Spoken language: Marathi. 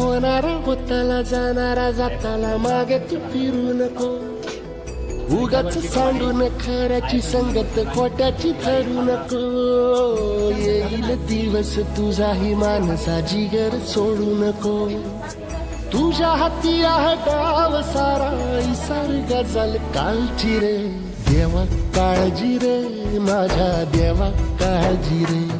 होणारा होताला जाणारा जाताला मागे तू फिरू नको. उगाच सांडून खऱ्याची संगत खोट्याची ठरू नको. येईल दिवस तुझाही माणसा जिगर सोडू नको. तुझ्या हाती आहे डाव सारा इसार गजल कालची रे. देवा काळजी रे माझ्या देवा काळजी रे.